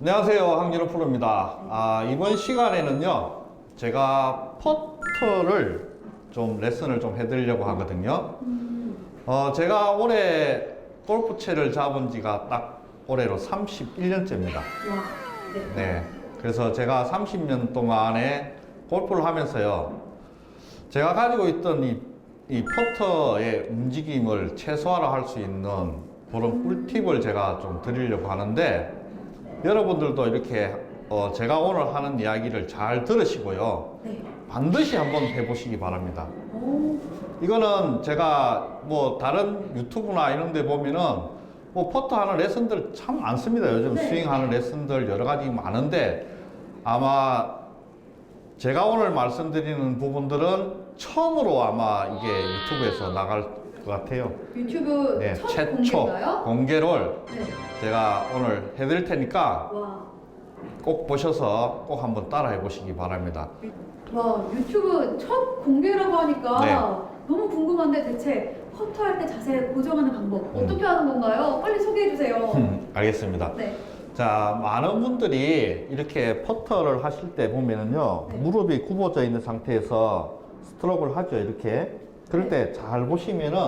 안녕하세요. 황진호 프로입니다. 아, 이번 시간에는요, 제가 퍼터를 좀 레슨을 좀 해드리려고 하거든요. 어, 제가 올해 골프채를 잡은 지가 딱 올해로 31년째입니다. 와, 네. 네. 그래서 제가 30년 동안에 골프를 하면서요, 제가 가지고 있던 이, 이 퍼터의 움직임을 최소화를 할 수 있는 그런 꿀팁을 제가 좀 드리려고 하는데, 여러분들도 이렇게 어, 제가 오늘 하는 이야기를 잘 들으시고요. 네. 반드시 한번 해보시기 바랍니다. 오, 이거는 제가 뭐 다른 유튜브나 이런 데 보면은 뭐 퍼터 하는 레슨들 참 많습니다. 요즘 네. 스윙 하는 레슨들 여러 가지 많은데 아마 제가 오늘 말씀드리는 부분들은 처음으로 아마 이게 유튜브에서 나갈 것 같아요. 유튜브 네, 첫 최초 공개인가요? 공개를 네. 제가 오늘 해드릴 테니까 와, 꼭 보셔서 꼭 한번 따라해 보시기 바랍니다. 와, 유튜브 첫 공개라고 하니까 네. 너무 궁금한데 대체 퍼터할 때 자세 고정하는 방법 음. 어떻게 하는 건가요? 빨리 소개해 주세요. 알겠습니다. 네. 자, 많은 분들이 이렇게 퍼터를 하실 때 보면은요, 네. 무릎이 굽어져 있는 상태에서 스트로크를 하죠, 이렇게. 그럴 때 잘 보시면은,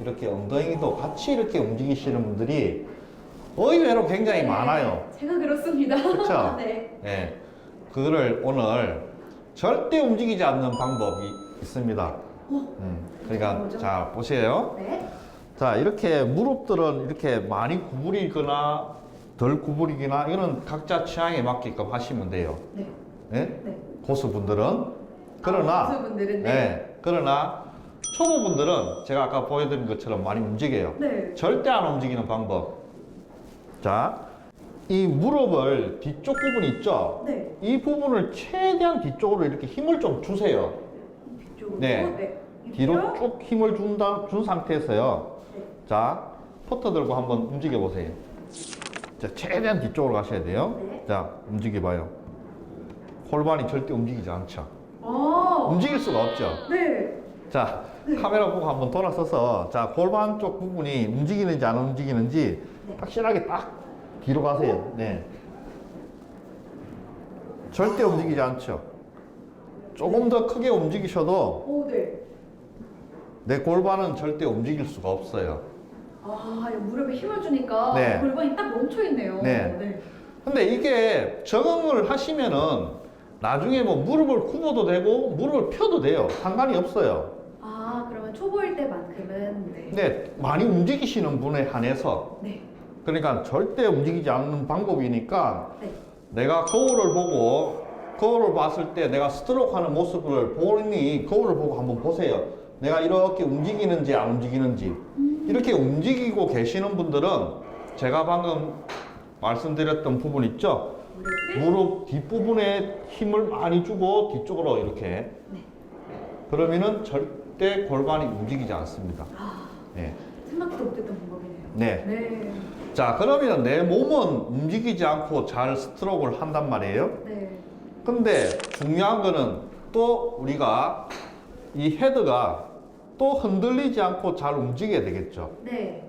이렇게 엉덩이도 같이 이렇게 움직이시는 분들이 의외로 굉장히 네. 많아요. 제가 그렇습니다. 그쵸? 네. 예. 그거를 오늘 절대 움직이지 않는 방법이 있습니다. 음, 그러니까, 뭐죠? 자, 보세요. 네. 자, 이렇게 무릎들은 이렇게 많이 구부리거나 덜 구부리거나 이거는 각자 취향에 맞게끔 하시면 돼요. 네. 예? 네. 고수분들은. 그러나, 고수분들은 네. 예, 그러나 초보분들은 제가 아까 보여드린 것처럼 많이 움직여요. 네. 절대 안 움직이는 방법. 자, 이 무릎을 뒤쪽 부분 있죠? 네. 이 부분을 최대한 뒤쪽으로 이렇게 힘을 좀 주세요. 뒤쪽으로. 네. 네. 뒤로? 쭉 힘을 준, 다, 준 상태에서요. 네. 자, 퍼터 들고 한번 움직여 보세요. 자, 최대한 뒤쪽으로 가셔야 돼요. 네. 자, 움직여 봐요. 골반이 절대 움직이지 않죠. 아. 움직일 수가 없죠. 네. 자, 카메라 보고 한번 돌아서서 자, 골반 쪽 부분이 움직이는지 안 움직이는지 네. 확실하게 딱 뒤로 가세요. 네. 절대 움직이지 않죠. 조금 더 크게 움직이셔도 오, 네. 내 골반은 절대 움직일 수가 없어요. 아, 이 무릎에 힘을 주니까 네. 골반이 딱 멈춰 있네요. 네. 근데 이게 적응을 하시면은 나중에 뭐 무릎을 굽어도 되고 무릎을 펴도 돼요. 상관이 없어요. 아, 그러면 초보일 때만큼은 네. 근데 많이 움직이시는 분에 한해서 네. 그러니까 절대 움직이지 않는 방법이니까 네. 내가 거울을 보고 거울을 봤을 때 내가 스트로크 하는 모습을 보니 거울을 보고 한번 보세요. 내가 이렇게 움직이는지 안 움직이는지 이렇게 움직이고 계시는 분들은 제가 방금 말씀드렸던 부분 있죠? 무릎 뒷부분에 힘을 많이 주고 뒤쪽으로 이렇게 네. 그러면은 절대 골반이 움직이지 않습니다. 아, 네. 생각도 못했던 방법이네요. 네. 네. 자, 그러면 내 몸은 움직이지 않고 잘 스트로크를 한단 말이에요. 네. 근데 중요한 거는 또 우리가 이 헤드가 또 흔들리지 않고 잘 움직여야 되겠죠. 네.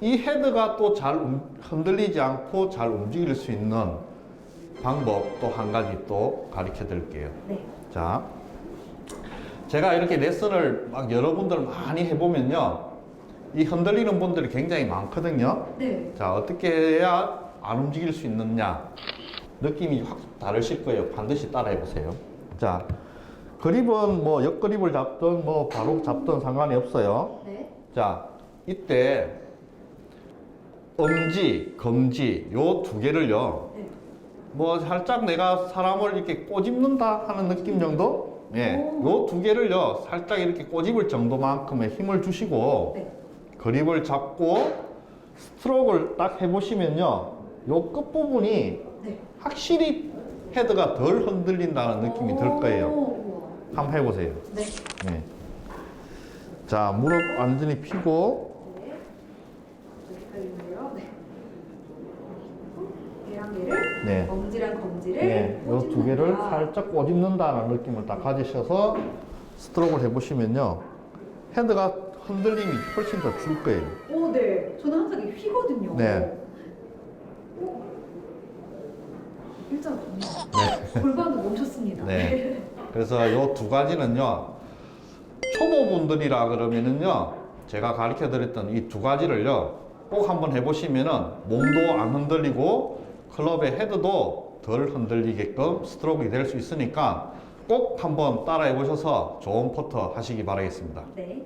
이 헤드가 또 잘 흔들리지 않고 잘 움직일 수 있는 방법 또 한 가지 또 가르쳐 드릴게요. 네. 자, 제가 이렇게 레슨을 막 여러분들 많이 해보면요. 이 흔들리는 분들이 굉장히 많거든요. 네. 자, 어떻게 해야 안 움직일 수 있느냐? 느낌이 확 다르실 거예요. 반드시 따라해 보세요. 자, 그립은 뭐 옆그립을 잡든 뭐 바로 잡든 상관이 없어요. 네. 자, 이때 엄지, 검지 요 두 개를요. 네. 뭐 살짝 내가 사람을 이렇게 꼬집는다 하는 느낌 정도? 예. 오. 요두 개를요. 살짝 이렇게 꼬집을 정도만큼의 힘을 주시고 네. 그립을 잡고 스트로크를 딱 해보시면요. 요 끝부분이 네. 확실히 헤드가 덜 흔들린다는 느낌이 들 거예요. 오, 한번 해보세요. 네. 네. 자, 무릎 완전히 피고, 네. 여기까지인데요. 네. 얘를 네. 엄지랑 검지를 네. 요두 개를. 살짝 꼬집는다는 느낌을 딱 가지셔서 스트로크를 해보시면요. 헤드가 흔들림이 훨씬 더 줄 거예요. 오, 네. 저는 항상 이게 휘거든요. 네. 오, 일자거든요. 네. 골반도 멈췄습니다. 네. 그래서 요두 가지는요, 초보분들이라 그러면은요, 제가 가르쳐 드렸던 이 두 가지를요, 꼭 한번 해보시면은 몸도 안 흔들리고 클럽의 헤드도 덜 흔들리게끔 스트로크가 될 수 있으니까 꼭 한번 따라해 보셔서 좋은 퍼터 하시기 바라겠습니다. 네.